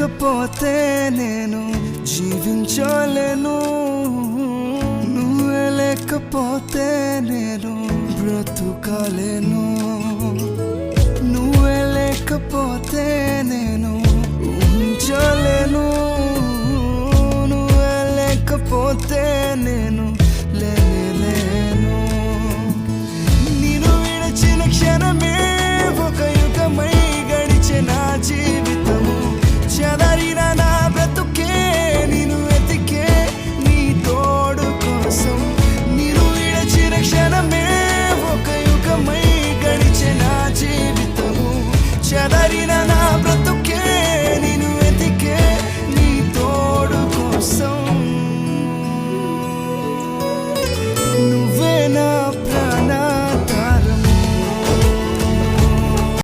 లేకపోతే నేను జీవించలేను. నువ్వే లేకపోతే నేను బ్రతుకలేను. చెదరిన నా